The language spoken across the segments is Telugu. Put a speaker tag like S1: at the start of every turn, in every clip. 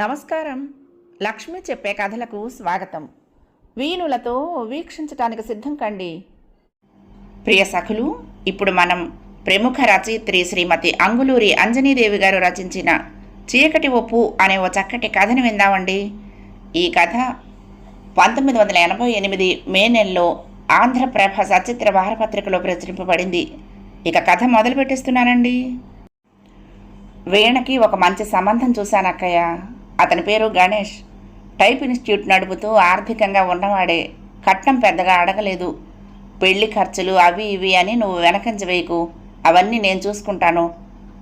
S1: నమస్కారం. లక్ష్మి చెప్పే కథలకు స్వాగతం. వీణులతో వీక్షించటానికి సిద్ధం కండి. ప్రియ సఖులు ఇప్పుడు మనం ప్రముఖ రచయిత్రి శ్రీమతి అంగులూరి అంజనీదేవి గారు రచించిన చీకటి ఒప్పు అనే ఓ చక్కటి కథను విందామండి. ఈ కథ పంతొమ్మిది వందల ఎనభై ఎనిమిది మే నెలలో ఆంధ్రప్రభ సచిత్ర వారపత్రికలో ప్రచురింపబడింది. ఇక కథ మొదలు పెట్టేస్తున్నానండి వీణకి ఒక మంచి సంబంధం చూశానక్కయ్య. అతని పేరు గణేష్. టైప్ ఇన్స్టిట్యూట్ నడుపుతూ ఆర్థికంగా ఉన్నవాడే. కట్నం పెద్దగా అడగలేదు. పెళ్ళి ఖర్చులు అవి ఇవి అని నువ్వు వెనకంజవేయకు అవన్నీ నేను చూసుకుంటాను.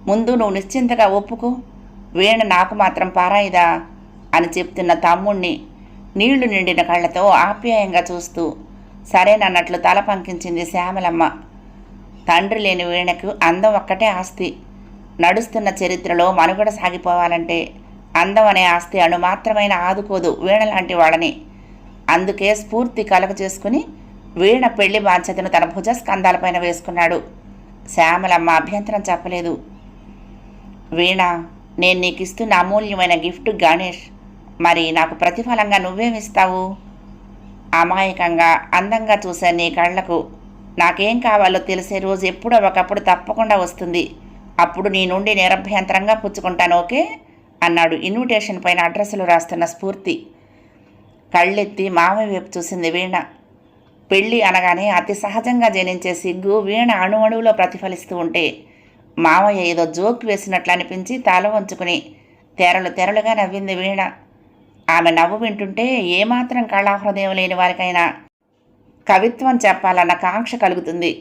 S1: ముందు నువ్వు నిశ్చింతగా ఒప్పుకో. వీణ నాకు మాత్రం పారాయిదా అని చెప్తున్న తమ్ముణ్ణి నీళ్ళు నిండిన కళ్ళతో ఆప్యాయంగా చూస్తూ. సరేనన్నట్లు తల పంకించింది శ్యామలమ్మ. తండ్రి లేని వీణకు అందం ఒక్కటే ఆస్తి. నడుస్తున్న చరిత్రలో మనుగడ సాగిపోవాలంటే అందం అనే ఆస్తి అణు మాత్రమైన ఆదుకోదు వీణ లాంటి వాళ్ళని అందుకే స్ఫూర్తి కలగ చేసుకుని వీణ పెళ్ళి బాధ్యతను తన భుజ స్కంధాలపైన వేసుకున్నాడు. శ్యామలమ్మ అభ్యంతరం చెప్పలేదు. వీణ నేను నీకు ఇస్తున్న అమూల్యమైన గిఫ్ట్ గణేష్ మరి నాకు ప్రతిఫలంగా నువ్వేమిస్తావు అమాయకంగా అందంగా చూసే నీ కళ్ళకు నాకేం కావాలో తెలిసే రోజు ఎప్పుడో ఒకప్పుడు తప్పకుండా వస్తుంది. అప్పుడు నీ నుండి నిరభ్యంతరంగా పుచ్చుకుంటాను ఓకే? అన్నాడు. ఇన్విటేషన్ పైన అడ్రస్లు రాస్తున్న స్ఫూర్తి. కళ్ళెత్తి మామయ్య వైపు చూసింది వీణ. పెళ్ళి అనగానే అతి సహజంగా జనించే సిగ్గు వీణ అణువణువులో ప్రతిఫలిస్తూ ఉంటే మామయ్య ఏదో జోక్ వేసినట్లు అనిపించి తల వంచుకుని తెరలు తెరలుగా నవ్వింది వీణ. ఆమె నవ్వు వింటుంటే ఏమాత్రం కళాహృదయం లేని వారికైనా కవిత్వం చెప్పాలన్న కాంక్ష కలుగుతుంది.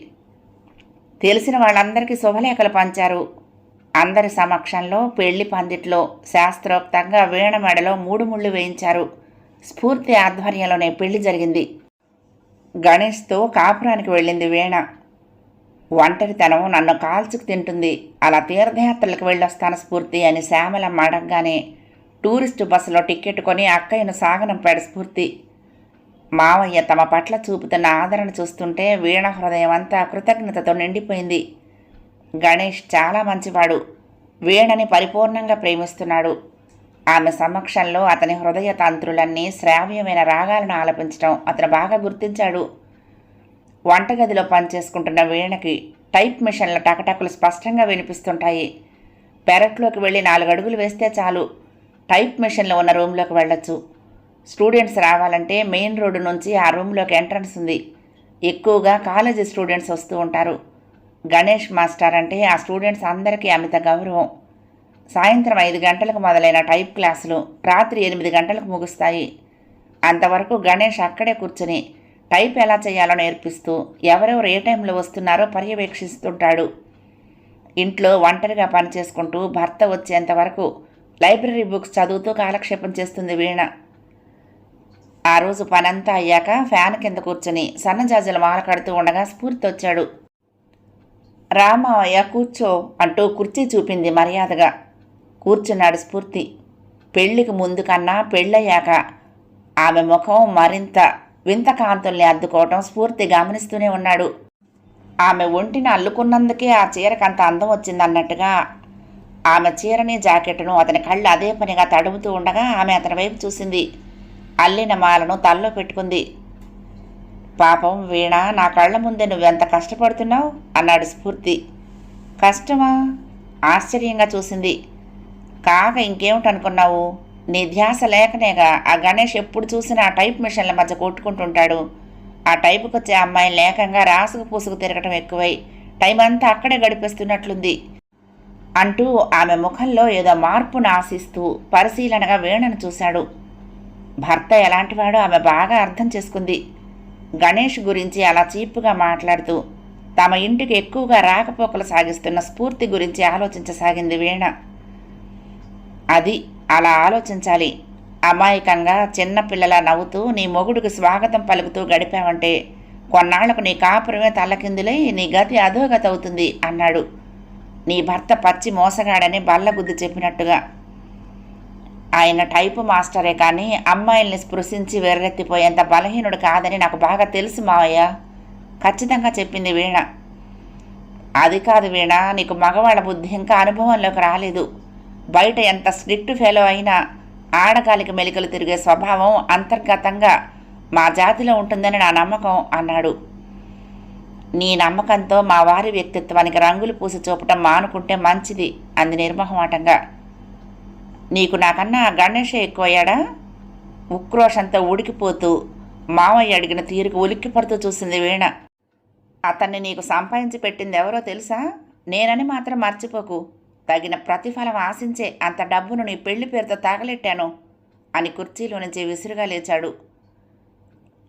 S1: తెలిసిన వాళ్ళందరికీ శుభలేఖలు పంచారు. అందరి సమక్షంలో పెళ్ళి పందిట్లో శాస్త్రోక్తంగా వీణ మెడలో మూడు ముళ్ళు వేయించారు. స్ఫూర్తి ఆధ్వర్యంలోనే పెళ్ళి జరిగింది. గణేష్తో కాపురానికి వెళ్ళింది వీణ. ఒంటరితనం నన్ను కాల్చుకు తింటుంది. అలా తీర్థయాత్రలకు వెళ్ళొస్తాను స్ఫూర్తి అని శ్యామలమ్మ అడగగానే టూరిస్టు బస్సులో టికెట్ కొని అక్కయ్యను సాగనంపాడు స్ఫూర్తి. మావయ్య తమ పట్ల చూపుతున్న ఆదరణ చూస్తుంటే వీణ హృదయం అంతా కృతజ్ఞతతో నిండిపోయింది. గణేష్ చాలా మంచివాడు. వీణని పరిపూర్ణంగా ప్రేమిస్తున్నాడు. ఆమె సమక్షంలో అతని హృదయ తంత్రులన్నీ శ్రావ్యమైన రాగాలను ఆలపించడం అతను బాగా గుర్తించాడు. వంటగదిలో పనిచేసుకుంటున్న వీణకి టైప్ మిషన్ల టకటకులు స్పష్టంగా వినిపిస్తుంటాయి. పెరట్లోకి వెళ్ళి నాలుగు అడుగులు వేస్తే చాలు. టైప్ మిషన్లో ఉన్న రూమ్లోకి వెళ్ళొచ్చు. స్టూడెంట్స్ రావాలంటే మెయిన్ రోడ్డు నుంచి ఆ రూమ్లోకి ఎంట్రన్స్ ఉంది. ఎక్కువగా కాలేజీ స్టూడెంట్స్ వస్తూ ఉంటారు. గణేష్ మాస్టర్ అంటే ఆ స్టూడెంట్స్ అందరికీ అమిత గౌరవం. సాయంత్రం ఐదు గంటలకు మొదలైన టైప్ క్లాసులు రాత్రి ఎనిమిది గంటలకు ముగుస్తాయి. అంతవరకు గణేష్ అక్కడే కూర్చుని టైప్ ఎలా చేయాలో నేర్పిస్తూ ఎవరెవరు ఏ టైంలో వస్తున్నారో పర్యవేక్షిస్తుంటాడు. ఇంట్లో ఒంటరిగా పనిచేసుకుంటూ భర్త వచ్చేంత వరకు లైబ్రరీ బుక్స్ చదువుతూ కాలక్షేపం చేస్తుంది వీణ. ఆ రోజు పనంతా అయ్యాక ఫ్యాన్ కింద కూర్చుని సన్నజాజుల మాల కడుతూ ఉండగా స్ఫూర్తి వచ్చాడు. రామయ్య కూర్చో అంటూ కుర్చీ చూపింది మర్యాదగా. కూర్చున్నాడు స్ఫూర్తి. పెళ్ళికి ముందు కన్నా పెళ్ళయ్యాక ఆమె ముఖం మరింత వింత కాంతుల్ని అద్దుకోవటం స్ఫూర్తి గమనిస్తూనే ఉన్నాడు. ఆమె ఒంటిని అల్లుకున్నందుకే ఆ చీరకు అంత అందం వచ్చిందన్నట్టుగా ఆమె చీరని జాకెట్ను అతని కళ్ళు అదే పనిగా తడుముతూ ఉండగా ఆమె అతని వైపు చూసింది. అల్లిన మాలను తల్లో పెట్టుకుంది. పాపం వీణ నా కళ్ళ ముందే నువ్వెంత కష్టపడుతున్నావు? అన్నాడు స్ఫూర్తి. కష్టమా? ఆశ్చర్యంగా చూసింది. కాక ఇంకేమిటనుకున్నావు? నీ ధ్యాస లేకనేగా ఆ గణేష్ ఎప్పుడు చూసినా ఆ టైప్ మిషన్ల మధ్య కొట్టుకుంటుంటాడు. ఆ టైపుకి వచ్చే అమ్మాయి లేకంగా రాసుకు పూసుకు తిరగటం ఎక్కువై టైం అంతా అక్కడే గడిపేస్తున్నట్లుంది. అంటూ ఆమె ముఖంలో ఏదో మార్పును ఆశిస్తూ పరిశీలనగా వీణను చూశాడు. భర్త ఎలాంటివాడో ఆమె బాగా అర్థం చేసుకుంది. గణేష్ గురించి అలా చీపుగా మాట్లాడుతూ తమ ఇంటికి ఎక్కువగా రాకపోకలు సాగిస్తున్న స్ఫూర్తి గురించి ఆలోచించసాగింది వీణ. అది అలా ఆలోచించాలి. అమాయకంగా చిన్నపిల్లలా నవ్వుతూ నీ మొగుడికి స్వాగతం పలుకుతూ గడిపావంటే కొన్నాళ్ళకు నీ కాపురమే తల్లకిందులై నీ గతి అధోగతి అవుతుంది అన్నాడు. నీ భర్త పచ్చి మోసగాడని బల్లగుద్ది చెప్పినట్టుగా. ఆయన టైపు మాస్టరే కానీ అమ్మాయిల్ని స్పృశించి వెర్రెత్తిపోయేంత బలహీనుడు కాదని నాకు బాగా తెలుసు మావయ్య. ఖచ్చితంగా చెప్పింది వీణ. అది కాదు వీణ నీకు మగవాళ్ళ బుద్ధి ఇంకా అనుభవంలోకి రాలేదు. బయట ఎంత స్ట్రిక్ట్ ఫెలో అయినా ఆడగాలికి మెలికలు తిరిగే స్వభావం అంతర్గతంగా మా జాతిలో ఉంటుందని నా నమ్మకం అన్నాడు. నీ నమ్మకంతో మా వారి వ్యక్తిత్వానికి రంగులు పూసి చూపటం మానుకుంటే మంచిది అంది నిర్మహమాటంగా. నీకు నాకన్నా గణేషే ఎక్కువయ్యాడా? ఉక్రోషంతో ఉడికిపోతూ మామయ్య అడిగిన తీరుకు ఉలిక్కి పడుతూ చూసింది వీణ. అతన్ని నీకు సంపాదించి పెట్టింది ఎవరో తెలుసా? నేనని మాత్రం మర్చిపోకు. తగిన ప్రతిఫలం ఆశించే అంత డబ్బును నీ పెళ్ళి పేరుతో తగలెట్టాను అని కుర్చీలో నుంచి విసురుగా లేచాడు.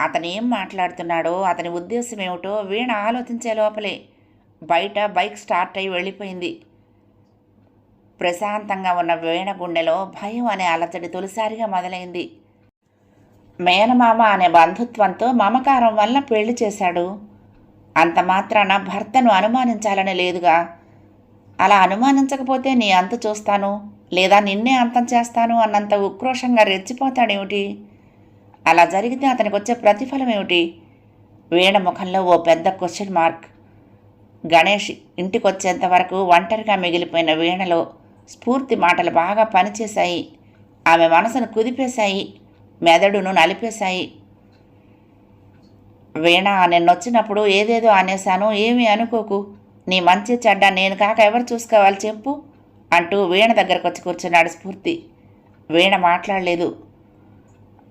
S1: అతను ఏం మాట్లాడుతున్నాడో అతని ఉద్దేశం ఏమిటో వీణ ఆలోచించే లోపలే బయట బైక్ స్టార్ట్ అయి వెళ్ళిపోయింది. ప్రశాంతంగా ఉన్న వీణ గుండెలో భయం అనే అలచడి తొలిసారిగా మొదలైంది. మేనమామ అనే బంధుత్వంతో మమకారం వల్ల పెళ్ళి చేశాడు. అంత మాత్రాన భర్తను అనుమానించాలని లేదుగా. అలా అనుమానించకపోతే నీ అంత చూస్తాను లేదా నిన్నే అంతం చేస్తాను అన్నంత ఉక్రోషంగా రెచ్చిపోతాడేమిటి? అలా జరిగితే అతనికి వచ్చే ప్రతిఫలం ఏమిటి వీణ ముఖంలో ఓ పెద్ద క్వశ్చన్ మార్క్. గణేష్ ఇంటికొచ్చేంత వరకు ఒంటరిగా మిగిలిపోయిన వీణలో స్ఫూర్తి మాటలు బాగా పనిచేశాయి. ఆమె మనసును కుదిపేశాయి. మెదడును నలిపేశాయి. వీణ నిన్నొచ్చినప్పుడు ఏదేదో అనేశాను. ఏమీ అనుకోకు. నీ మంచి చెడ్డ నేను కాక ఎవరు చూసుకోవాలి చెప్పు అంటూ వీణ దగ్గరకు వచ్చి కూర్చున్నాడు స్ఫూర్తి. వీణ మాట్లాడలేదు.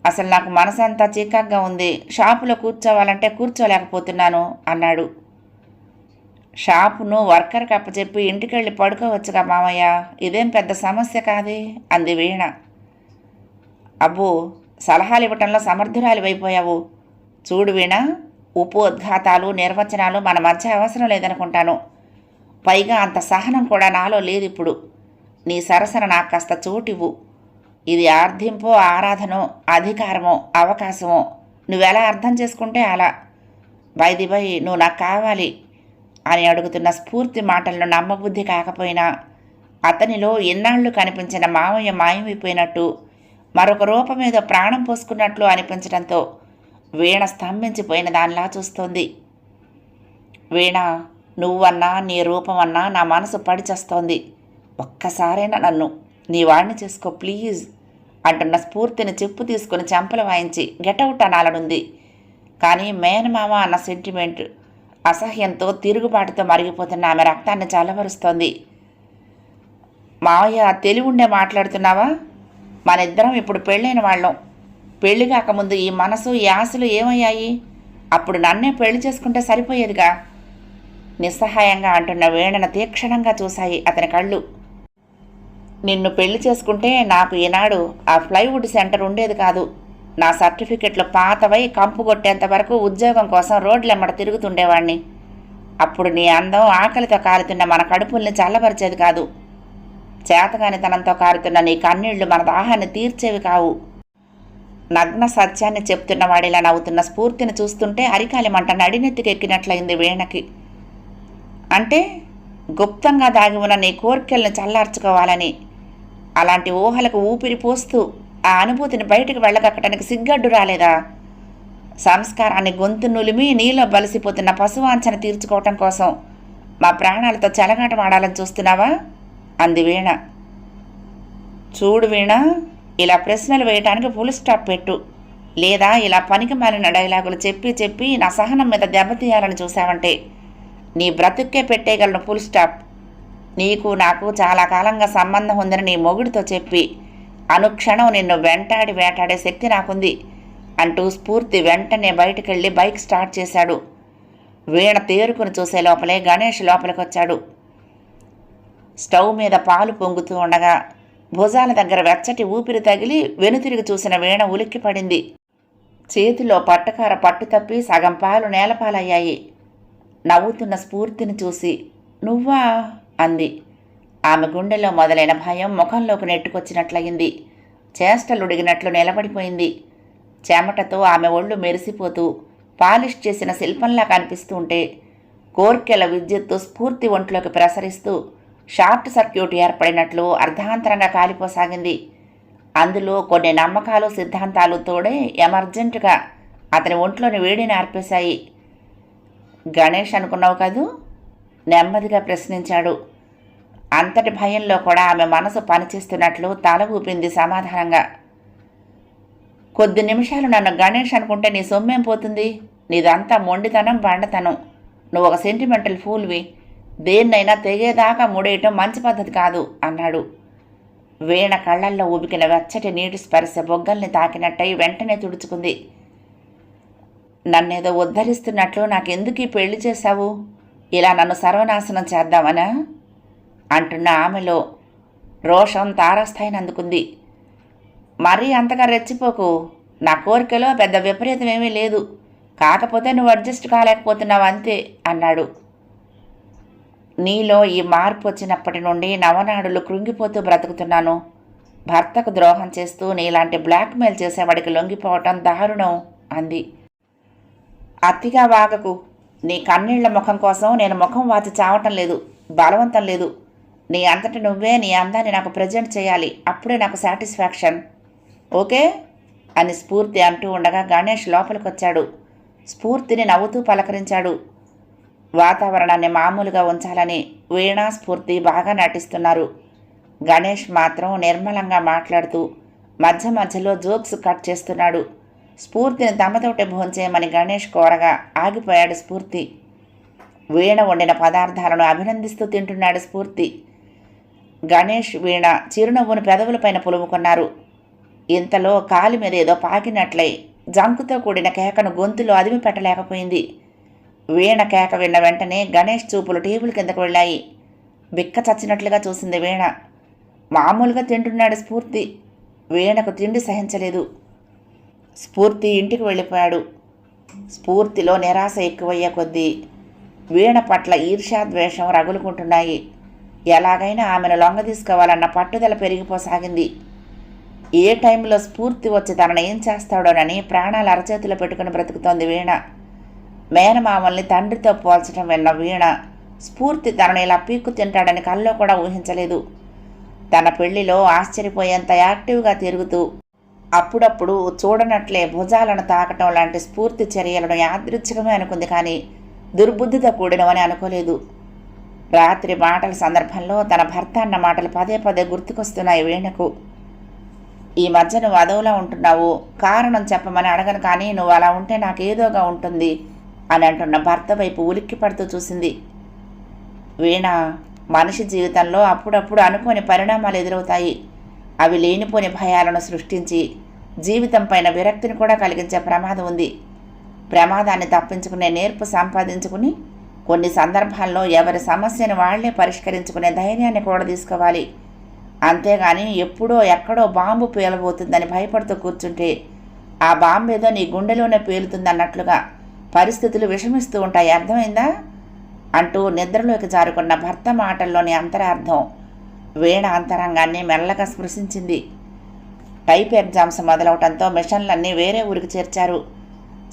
S1: అసలు నాకు మనసంతా చికాగ్గా ఉంది. షాపులో కూర్చోవాలంటే కూర్చోలేకపోతున్నాను అన్నాడు. షాపును వర్కర్కి అప్పచెప్పి ఇంటికెళ్ళి పడుకోవచ్చుగా మామయ్య ఇదేం పెద్ద సమస్య కాదే? అంది వీణ. అబ్బో సలహాలు ఇవ్వటంలో సమర్థురాలివైపోయావు. చూడు వీణ ఉపోద్ఘాతాలు నిర్వచనాలు మన మధ్య అవసరం లేదనుకుంటాను. పైగా అంత సహనం కూడా నాలో లేదు ఇప్పుడు నీ సరసన నాకు కాస్త చోటివ్వు. ఇది ఆర్థింపో ఆరాధనో అధికారమో అవకాశమో. నువ్వెలా అర్థం చేసుకుంటే అలా? బైది బై నువ్వు నాకు కావాలి. అని అడుగుతున్న స్ఫూర్తి మాటలను నమ్మబుద్ధి కాకపోయినా అతనిలో ఎన్నాళ్ళు కనిపించిన మామయ్య మాయమైపోయినట్టు మరొక రూపం మీద ప్రాణం పోసుకున్నట్లు అనిపించడంతో వీణ స్తంభించిపోయిన దానిలా చూస్తోంది. వీణ నువ్వన్నా నీ రూపమన్నా నా మనసు పడిచేస్తోంది. ఒక్కసారైనా నన్ను నీ వాడిని చేసుకో ప్లీజ్ అంటున్న స్ఫూర్తిని చెప్పు తీసుకుని చెంపలు వాయించి గెటౌట్ అనాలనుంది. కానీ మేనమామ అన్న సెంటిమెంట్ అసహ్యంతో తిరుగుబాటుతో మరిగిపోతున్న ఆమె రక్తాన్ని చల్లబరుస్తోంది మావయ్య తెలివిండే మాట్లాడుతున్నావా? మన ఇద్దరం ఇప్పుడు పెళ్ళైన వాళ్ళం. పెళ్ళి కాకముందు ఈ మనసు ఈ ఆశలు ఏమయ్యాయి? అప్పుడు నన్నే పెళ్ళి చేసుకుంటే సరిపోయేదిగా? నిస్సహాయంగా అంటున్న వేణను తీక్షణంగా చూశాయి అతని కళ్ళు. నిన్ను పెళ్ళి చేసుకుంటే నాకు ఈనాడు ఆ ఫ్లైవుడ్ సెంటర్ ఉండేది కాదు. నా సర్టిఫికెట్లు పాతవై కంపు కొట్టేంత వరకు ఉద్యోగం కోసం రోడ్లెమ్మడ తిరుగుతుండేవాణ్ణి. అప్పుడు నీ అందం ఆకలితో కారుతున్న మన కడుపుల్ని చల్లబరిచేది కాదు. చేతగానితనంతో కారుతున్న నీ కన్నీళ్ళు మన దాహాన్ని తీర్చేవి కావు. నగ్న సత్యాన్ని చెప్తున్న వాడిలా నవ్వుతున్న స్ఫూర్తిని చూస్తుంటే అరికాలి మంట నడినెత్తికెక్కినట్లయింది వీణకి. అంటే గుప్తంగా దాగి ఉన్న నీ కోరికల్ని చల్లార్చుకోవాలని. అలాంటి ఊహలకు ఊపిరి పోస్తూ ఆ అనుభూతిని బయటకు వెళ్ళగక్కడానికి సిగ్గడ్డు రాలేదా? సంస్కారాన్ని గొంతు నులిమి నీలో బలిసిపోతున్న పశువాంఛన తీర్చుకోవటం కోసం మా ప్రాణాలతో చెలగాటమాడాలని చూస్తున్నావా? అంది వీణ. చూడు వీణ ఇలా ప్రశ్నలు వేయటానికి ఫుల్ స్టాప్ పెట్టు. లేదా ఇలా పనికి మాలిన డైలాగులు చెప్పి చెప్పి నా సహనం మీద దెబ్బతీయాలని చూసావంటే నీ బ్రతుక్కే పెట్టేయగలను ఫుల్ స్టాప్ నీకు నాకు చాలా కాలంగా సంబంధం ఉందని నీ మొగుడితో చెప్పి అనుక్షణం నిన్ను వెంటాడి వేటాడే శక్తి నాకుంది అంటూ స్ఫూర్తి వెంటనే బయటకెళ్ళి బైక్ స్టార్ట్ చేశాడు. వీణ తేరుకుని చూసే లోపలే గణేష్ లోపలికొచ్చాడు. స్టవ్ మీద పాలు పొంగుతూ ఉండగా భుజాల దగ్గర వెచ్చటి ఊపిరి తగిలి వెనుతిరిగి చూసిన వీణ ఉలిక్కి పడింది. చేతిలో పట్టకార పట్టు తప్పి సగం పాలు నేలపాలయ్యాయి. నవ్వుతున్న స్ఫూర్తిని చూసి నువ్వా? అంది. ఆమె గుండెలో మొదలైన భయం ముఖంలోకి నెట్టుకొచ్చినట్లయింది. చేష్టలుడిగినట్లు నిలబడిపోయింది. చెమటతో ఆమె ఒళ్ళు మెరిసిపోతూ పాలిష్ చేసిన శిల్పంలా కనిపిస్తుంటే కోర్కెల విద్యుత్తు స్ఫూర్తి ఒంట్లోకి ప్రసరిస్తూ షార్ట్ సర్క్యూట్ ఏర్పడినట్లు అర్ధాంతరంగా కాలిపోసాగింది. అందులో కొన్ని నమ్మకాలు సిద్ధాంతాలు తోడే ఎమర్జెంటుగా అతని ఒంట్లోని వేడిని ఆర్పేశాయి. గణేష్ అనుకున్నావు కదూ? నెమ్మదిగా ప్రశ్నించాడు. అంతటి భయంలో కూడా ఆమె మనసు పనిచేస్తున్నట్లు తల ఊపింది సమాధానంగా. కొద్ది నిమిషాలు నన్ను గణేష్ అనుకుంటే నీ సొమ్మేం పోతుంది? నీదంతా మొండితనం బండతనం. నువ్వు ఒక సెంటిమెంటల్ ఫూల్వి దేన్నైనా తెగేదాకా ముడేయటం మంచి పద్ధతి కాదు అన్నాడు. వీణ కళ్ళల్లో ఉబికిన వెచ్చటి నీటి స్పర్శ బొగ్గల్ని తాకినట్టయి వెంటనే తుడుచుకుంది. నన్నేదో ఉద్ధరిస్తున్నట్లు నాకెందుకు పెళ్ళి చేశావు? ఇలా నన్ను సర్వనాశనం చేద్దామనా? అంటున్న ఆమెలో రోషం తారస్థాయిని అందుకుంది మరీ అంతగా రెచ్చిపోకు. నా కోరికలో పెద్ద విపరీతం ఏమీ లేదు. కాకపోతే నువ్వు అడ్జస్ట్ కాలేకపోతున్నావు అంతే అన్నాడు. నీలో ఈ మార్పు వచ్చినప్పటి నుండి నవనాడులు కృంగిపోతూ బ్రతుకుతున్నాను. భర్తకు ద్రోహం చేస్తూ నీలాంటి బ్లాక్మెయిల్ చేసేవాడికి లొంగిపోవటం దారుణం అంది. అతిగా వాగకు. నీ కన్నీళ్ళ ముఖం కోసం నేను ముఖం వాచి చావటం లేదు బలవంతం లేదు. నీ అంతటి నువ్వే నీ అందాన్ని నాకు ప్రజెంట్ చేయాలి. అప్పుడే నాకు సాటిస్ఫాక్షన్ ఓకే? అని స్ఫూర్తి అంటూ ఉండగా గణేష్ లోపలికొచ్చాడు. స్ఫూర్తిని నవ్వుతూ పలకరించాడు. వాతావరణాన్ని మామూలుగా ఉంచాలని వీణా స్ఫూర్తి బాగా నటిస్తున్నారు. గణేష్ మాత్రం నిర్మలంగా మాట్లాడుతూ మధ్య మధ్యలో జోక్స్ కట్ చేస్తున్నాడు. స్ఫూర్తిని తమతోటే భోంచేయమని గణేష్ కోరగా ఆగిపోయాడు స్ఫూర్తి. వీణ వండిన పదార్థాలను అభినందిస్తూ తింటున్నాడు స్ఫూర్తి. గణేష్ వీణ చిరునవ్వును పెదవులపైన పులుముకున్నారు. ఇంతలో కాలి మీద ఏదో పాకినట్లయి జంకుతో కూడిన కేకను గొంతులో అదిమి పెట్టలేకపోయింది. వీణ కేక విన్న వెంటనే గణేష్ చూపులు టేబుల్ కిందకు వెళ్ళాయి. బిక్క చచ్చినట్లుగా చూసింది వీణ. మామూలుగా తింటున్నాడు స్ఫూర్తి. వీణకు తిండి సహించలేదు. స్ఫూర్తి ఇంటికి వెళ్ళిపోయాడు. స్ఫూర్తిలో నిరాశ ఎక్కువయ్యే కొద్దీ వీణ పట్ల ఈర్ష్యాద్వేషం రగులుకుంటున్నాయి. ఎలాగైనా ఆమెను లొంగ తీసుకోవాలన్న పట్టుదల పెరిగిపోసాగింది. ఏ టైంలో స్ఫూర్తి వచ్చి తనను ఏం చేస్తాడోనని ప్రాణాలు అరచేతిలో పెట్టుకుని బ్రతుకుతోంది వీణ. మేనమామల్ని తండ్రితో పోల్చడం విన్న వీణ స్ఫూర్తి తనను ఇలా పీక్కు తింటాడని కల్లో కూడా ఊహించలేదు. తన పెళ్ళిలో ఆశ్చర్యపోయేంత యాక్టివ్గా తిరుగుతూ అప్పుడప్పుడు చూడనట్లే భుజాలను తాకటం లాంటి స్ఫూర్తి చర్యలను యాదృచ్ఛికమే అనుకుంది కానీ దుర్బుద్ధితో కూడినవని అనుకోలేదు. రాత్రి మాటల సందర్భంలో తన భర్త అన్న మాటలు పదే పదే గుర్తుకొస్తున్నాయి వీణకు. ఈ మధ్య నువ్వు అదవులా ఉంటున్నావు. కారణం చెప్పమని అడగను కానీ నువ్వు అలా ఉంటే నాకేదోగా ఉంటుంది అని అంటున్న భర్త వైపు ఉలిక్కి పడుతూ చూసింది. వీణ మనిషి జీవితంలో అప్పుడప్పుడు అనుకోని పరిణామాలు ఎదురవుతాయి. అవి లేనిపోని భయాలను సృష్టించి జీవితం పైన విరక్తిని కూడా కలిగించే ప్రమాదం ఉంది. ప్రమాదాన్ని తప్పించుకునే నేర్పు సంపాదించుకుని కొన్ని సందర్భాల్లో ఎవరి సమస్యను వాళ్ళే పరిష్కరించుకునే ధైర్యాన్ని కూడా తీసుకోవాలి. అంతేగాని ఎప్పుడో ఎక్కడో బాంబు పేలబోతుందని భయపడుతూ కూర్చుంటే ఆ బాంబు ఏదో నీ గుండెలోనే పేలుతుందన్నట్లుగా పరిస్థితులు విషమిస్తూ ఉంటాయి. అర్థమైందా? అంటూ నిద్రలోకి జారుకున్న భర్త మాటల్లోని అంతరార్థం వీణ అంతరంగాన్ని మెల్లగా స్పృశించింది. టైప్ ఎగ్జామ్స్ మొదలవటంతో మిషన్లన్నీ వేరే ఊరికి చేర్చారు.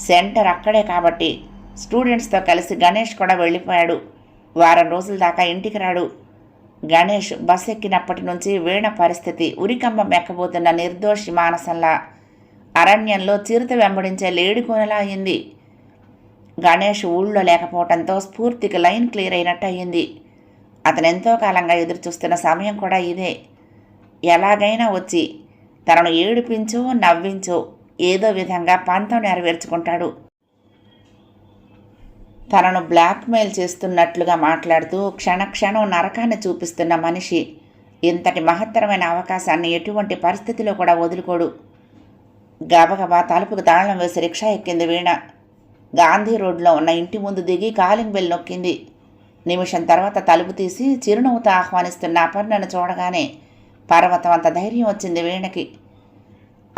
S1: సెంటర్ అక్కడే కాబట్టి స్టూడెంట్స్తో కలిసి గణేష్ కూడా వెళ్ళిపోయాడు. వారం రోజుల దాకా ఇంటికి రాడు. గణేష్ బస్ ఎక్కినప్పటి నుంచి వీణ పరిస్థితి ఉరికంబం ఎక్కబోతున్న నిర్దోషి మానసంలా. అరణ్యంలో చిరుత వెంబడించే లేడికోనలా అయింది. గణేష్ ఊళ్ళో లేకపోవడంతో స్ఫూర్తికి లైన్ క్లియర్ అయినట్టు అయింది. అతను ఎంతో కాలంగా ఎదురుచూస్తున్న సమయం కూడా ఇదే. ఎలాగైనా వచ్చి తనను ఏడిపించో నవ్వించో ఏదో విధంగా పంతం నెరవేర్చుకుంటాడు. తనను బ్లాక్మెయిల్ చేస్తున్నట్లుగా మాట్లాడుతూ క్షణక్షణం నరకాన్ని చూపిస్తున్న మనిషి ఇంతటి మహత్తరమైన అవకాశాన్ని ఎటువంటి పరిస్థితిలో కూడా వదులుకోడు. గబగబా తలుపుకు తాళం వేసి రిక్షా ఎక్కింది వీణ. గాంధీ రోడ్లో ఉన్న ఇంటి ముందు దిగి కాలింగ్ బెల్ నొక్కింది. నిమిషం తర్వాత తలుపు తీసి చిరునవ్వుతో ఆహ్వానిస్తున్న అపర్ణను చూడగానే పర్వతం అంత ధైర్యం వచ్చింది వీణకి.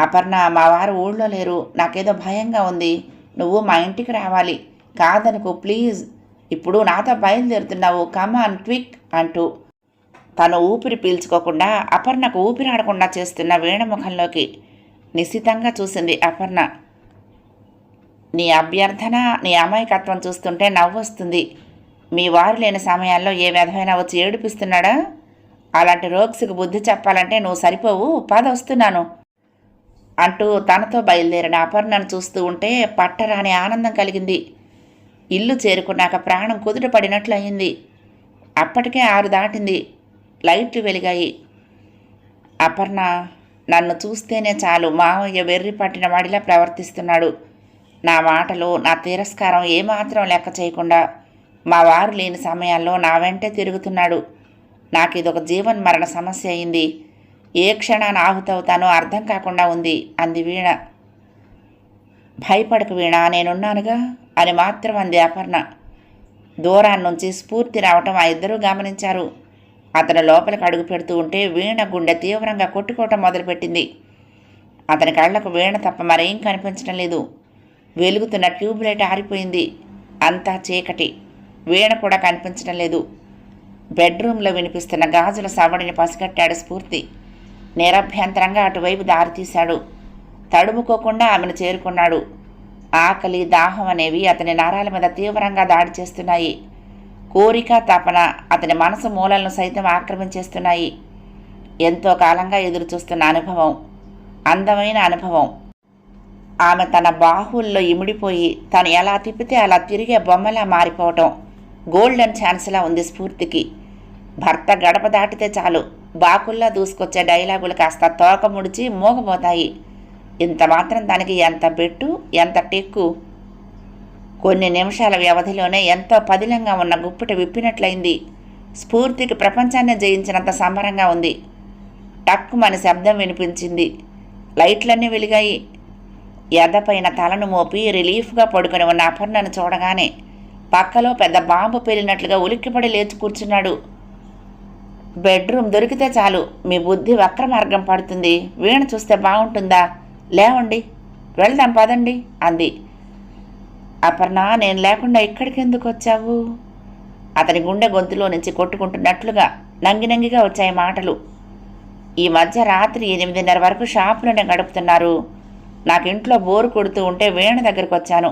S1: అపర్ణ మా వారు ఊళ్ళో లేరు. నాకేదో భయంగా ఉంది. నువ్వు మా ఇంటికి రావాలి. కాదనుకో ప్లీజ్ ఇప్పుడు నాతో బయలుదేరుతున్నావు. కమాన్ క్విక్ అంటూ తను ఊపిరి పీల్చుకోకుండా అపర్ణకు ఊపిరాడకుండా చేస్తున్న వేణముఖంలోకి నిశితంగా చూసింది అపర్ణ. నీ అభ్యర్థన నీ అమాయకత్వం చూస్తుంటే నవ్వొస్తుంది. మీ వారు లేని సమయాల్లో ఏ విధమైనా వచ్చి ఏడిపిస్తున్నాడా? అలాంటి రోగ్స్కి బుద్ధి చెప్పాలంటే నువ్వు సరిపోవు పద వస్తున్నాను అంటూ తనతో బయలుదేరిన అపర్ణను చూస్తూ ఉంటే పట్టరాని ఆనందం కలిగింది. ఇల్లు చేరుకున్నాక ప్రాణం కుదుట పడినట్లు అయింది. అప్పటికే ఆరు దాటింది. లైట్లు వెలిగాయి. అపర్ణ నన్ను చూస్తేనే చాలు. మావయ్య వెర్రి పట్టిన వాడిలా ప్రవర్తిస్తున్నాడు. నా మాటలు నా తిరస్కారం ఏమాత్రం లెక్క చేయకుండా మా వారు లేని సమయాల్లో నా వెంటే తిరుగుతున్నాడు. నాకు ఇదొక జీవన్ మరణ సమస్య అయింది. ఏ క్షణాన ఆహుతవుతానో అర్థం కాకుండా ఉంది అంది వీణ. భయపడకు వీణ నేనున్నానుగా. అని మాత్రం అంది అపర్ణ దూరాన్ని నుంచి స్ఫూర్తి రావటం ఆ ఇద్దరూ గమనించారు. అతను లోపలికి అడుగు పెడుతూ ఉంటే వీణ గుండె తీవ్రంగా కొట్టుకోవటం మొదలుపెట్టింది. అతని కళ్ళకు వీణ తప్ప మరేం కనిపించడం లేదు. వెలుగుతున్న ట్యూబ్ లైట్ ఆరిపోయింది. అంతా చీకటి. వీణ కూడా కనిపించడం లేదు. బెడ్రూమ్లో వినిపిస్తున్న గాజుల సవడిని పసిగట్టాడు స్ఫూర్తి. నిరభ్యంతరంగా అటువైపు దారితీశాడు. తడుముకోకుండా ఆమెను చేరుకున్నాడు. ఆకలి దాహం అనేవి అతని నరాల మీద తీవ్రంగా దాడి చేస్తున్నాయి. కోరిక తపన అతని మనసు మూలలను సైతం ఆక్రమించేస్తున్నాయి ఎంతో కాలంగా ఎదురుచూస్తున్న అనుభవం అందమైన అనుభవం. ఆమె తన బాహుల్లో ఇమిడిపోయి తను ఎలా తిప్పితే అలా తిరిగే బొమ్మలా మారిపోవటం గోల్డెన్ ఛాన్స్లా ఉంది స్ఫూర్తికి. భర్త గడప దాటితే చాలు బాకుల్లా దూసుకొచ్చే డైలాగులు కాస్త తోక ముడిచి మోగబోతాయి. ఇంత మాత్రం దానికి ఎంత బెట్టు ఎంత టెక్కు? కొన్ని నిమిషాల వ్యవధిలోనే ఎంతో పదిలంగా ఉన్న గుప్పిట విప్పినట్లయింది. స్ఫూర్తికి ప్రపంచాన్ని జయించినంత సంబరంగా ఉంది. టక్కుమని శబ్దం వినిపించింది. లైట్లన్నీ వెలిగాయి. ఎదపైన తలను మోపి రిలీఫ్గా పడుకొని ఉన్న అపర్ణను చూడగానే పక్కలో పెద్ద బాంబు పేలినట్లుగా ఉలిక్కిపడి లేచి కూర్చున్నాడు. బెడ్రూమ్ దొరికితే చాలు మీ బుద్ధి వక్ర మార్గం పడుతుంది. వీణ చూస్తే బాగుంటుందా? లేవండి వెళ్దాం పదండి అంది. అపర్ణ నేను లేకుండా ఇక్కడికి ఎందుకు వచ్చావు? అతని గుండె గొంతులో నుంచి కొట్టుకుంటున్నట్లుగా నంగి నంగిగా వచ్చాయి మాటలు. ఈ మధ్య రాత్రి ఎనిమిదిన్నర వరకు షాపులోనే గడుపుతున్నారు. నాకు ఇంట్లో బోరు కొడుతూ ఉంటే వీణ దగ్గరికి వచ్చాను.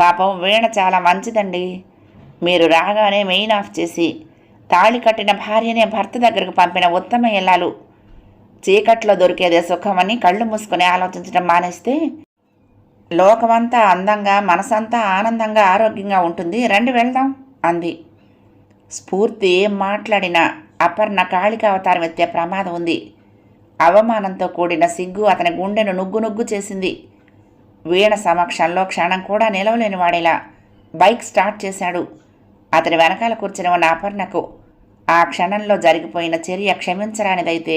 S1: పాపం వీణ చాలా మంచిదండి. మీరు రాగానే మెయిన్ ఆఫ్ చేసి తాళి కట్టిన భార్యనే భర్త దగ్గరకు పంపిన ఉత్తమ ఇల్లాలు. చీకట్లో దొరికేదే సుఖమని కళ్ళు మూసుకుని ఆలోచించడం మానేస్తే లోకమంతా అందంగా మనసంతా ఆనందంగా ఆరోగ్యంగా ఉంటుంది. రండి వెళ్దాం అంది. స్ఫూర్తి ఏం మాట్లాడినా అపర్ణ కాళిక అవతారం ఎత్తే ప్రమాదం ఉంది. అవమానంతో కూడిన సిగ్గు అతని గుండెను నుగ్గు నుగ్గు చేసింది. వీణ సమక్షంలో క్షణం కూడా నిలవలేని వాడేలా బైక్ స్టార్ట్ చేశాడు. అతని వెనకాల కూర్చుని ఉన్న అపర్ణకు ఆ క్షణంలో జరిగిపోయిన చర్య క్షమించరానిదైతే